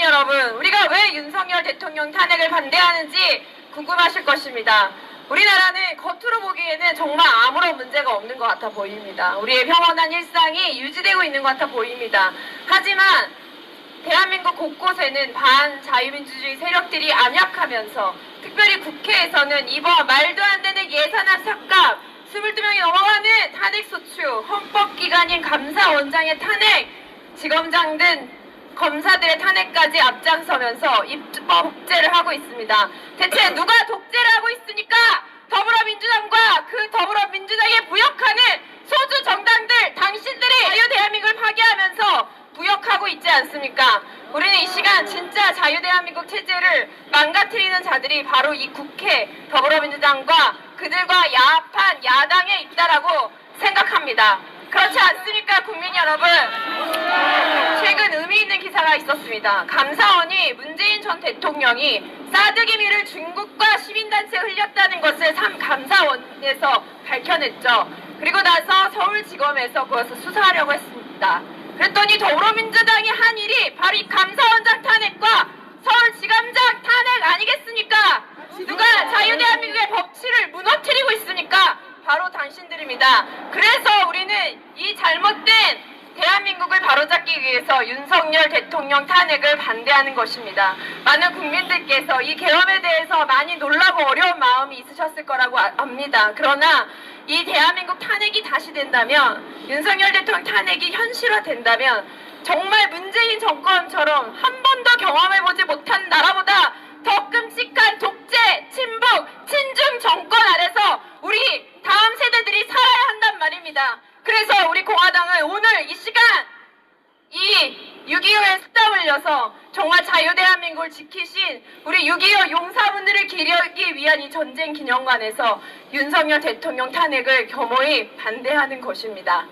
여러분, 우리가 왜 윤석열 대통령 탄핵을 반대하는지 궁금하실 것입니다. 우리나라는 겉으로 보기에는 정말 아무런 문제가 없는 것 같아 보입니다. 우리의 평온한 일상이 유지되고 있는 것 같아 보입니다. 하지만 대한민국 곳곳에는 반자유민주주의 세력들이 안약하면서 특별히 국회에서는 이번 말도 안 되는 예산 합삭값 22명이 넘어가는 탄핵소추, 헌법기관인 감사원장의 탄핵, 지검장 등 검사들의 탄핵까지 앞장서면서 입법제를 하고 있습니다. 대체 누가 독재를 하고 있습니까? 더불어민주당과 그 더불어민주당에 부역하는 소주 정당들, 당신들이 자유 대한민국을 파괴하면서 부역하고 있지 않습니까? 우리는 이 시간 진짜 자유 대한민국 체제를 망가뜨리는 자들이 바로 이 국회 더불어민주당과 그들과 야합한 야당에 있다라고 생각합니다. 그렇지 않습니까, 국민 여러분? 있었습니다. 감사원이 문재인 전 대통령이 사드 기밀을 중국과 시민단체에 흘렸다는 것을 삼 감사원에서 밝혀냈죠. 그리고 나서 서울지검에서 그것을 수사하려고 했습니다. 그랬더니 더불어민주당이 한 일이 바로 이 감사원장 탄핵과 서울지검장 탄핵 아니겠습니까? 누가 자유대한민국의 법치를 무너뜨리고 있습니까? 바로 당신들입니다. 그래서 우리는 이 잘못된 대한민국을 바로잡기 위해서 윤석열 대통령 탄핵을 반대하는 것입니다. 많은 국민들께서 이 계엄에 대해서 많이 놀라고 어려운 마음이 있으셨을 거라고 아- 압니다. 그러나 이 대한민국 탄핵이 다시 된다면 윤석열 대통령 탄핵이 현실화된다면 정말 문재인 정권처럼 한 번도 경험해보지 못한 나라보다 더 끔찍한 독재, 침묵, 친중 정권 아래서 우리 다음 세대들이 살아야 한단 말입니다. 그래서 우리 공화당은 오늘 이 시간 이 6.25에 땀 흘려서 정말 자유대한민국을 지키신 우리 6.25 용사분들을 기리기 위한 이 전쟁 기념관에서 윤석열 대통령 탄핵을 겸허히 반대하는 것입니다.